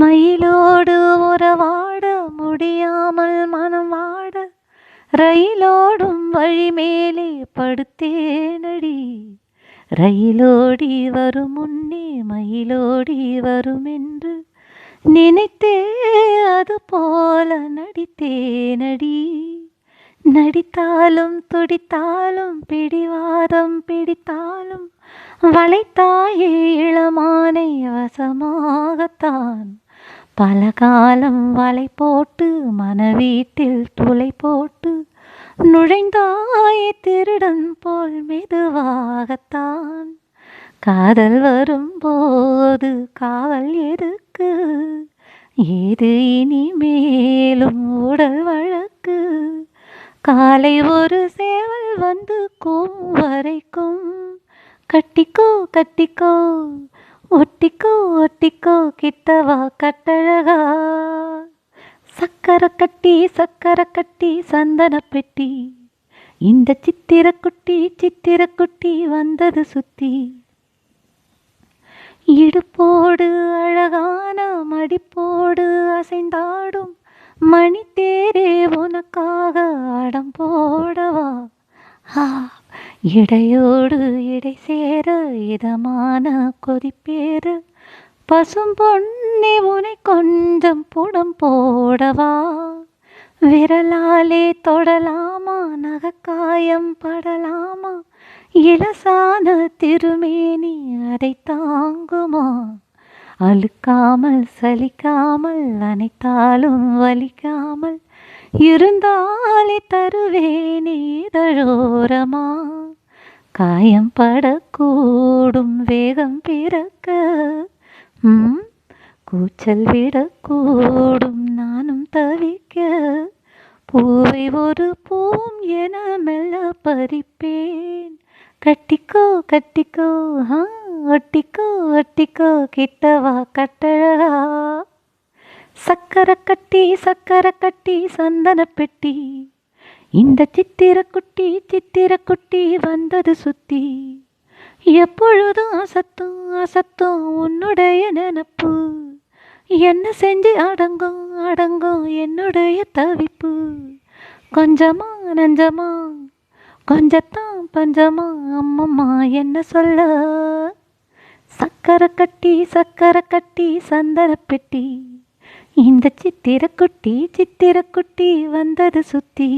மயிலோடு உறவாட முடியாமல் மனம் வாட ரயிலோடும் வழி மேலே படுத்தேனடி. ரயிலோடி வரும் முன்னே மயிலோடி வரும் என்று நினைத்தே அது போல நடித்தேனடி. நடித்தாலும் துடித்தாலும் பிடிவாதம் பிடித்தாலும் வளைத்தாயே இளமானை வசமாகத்தான் பல காலம் வலை போட்டு மனவீட்டில் துளை போட்டு நுழைந்தாயே திருடன் போல் மெதுவாகத்தான். காதல் வரும்போது காவல் எதுக்கு? இது இனி மேலும் உடல் வழக்கு? காலை ஒரு சேவல் வந்து கூவும் வரைக்கும். கட்டிக்கோ கட்டிக்கோ ஒட்டிக்கோ ஒட்டிக்கோ கிட்டவா கட்டழகா? சக்கரை கட்டி சக்கரை கட்டி சந்தன பெட்டி. இந்த சித்திரக்குட்டி சித்திரக்குட்டி வந்தது சுத்தி. இடுப்போடு அழகான மடிப்போடு அசைந்தாடும் மணித்தேரே உனக்காக அடம் போடவா? ஆ இடையோடு இடை சேர இதமான கொதிப்பேறு. பசும் பொன்னி உனை கொஞ்சம் புடம் போடவா? விரலாலே தொடலாமா? நகக்காயம் படலாமா? இலசான திருமேனி அதை தாங்குமா? அழுக்காமல் சலிக்காமல் அனைத்தாலும் வலிக்காமல். இருந்தாலே தருவேனே தழோரமா காயம் படக்கூடும் வேகம் பிறக்க. கூச்சல் விடக்கூடும் நானும் தவிக்க. பூவை ஒரு பூம் என மெல்ல பறிப்பேன். கட்டிக்கோ கட்டிக்கோ ஆ ஒட்டிக்கோ ஒட்டிக்கோ கிட்டவா கட்டழகா. சக்கரை கட்டி சக்கரை கட்டி சந்தன பெட்டி இந்த சித்திரக்குட்டி சித்திரக்குட்டி வந்தது சுத்தி. எப்பொழுதும் அசத்தும் அசத்தும் உன்னுடைய நினப்பு. என்ன செஞ்சு அடங்கும் அடங்கும் என்னுடைய தவிப்பு. கொஞ்சமா நஞ்சமா கொஞ்சத்தான் பஞ்சமா. அம்மம்மா என்ன சொல்ல? சக்கரை கட்டி சக்கரை கட்டி சந்தன பெட்டி இந்த சித்திரக்குட்டி சித்திரக்குட்டி வந்தது சுத்தி.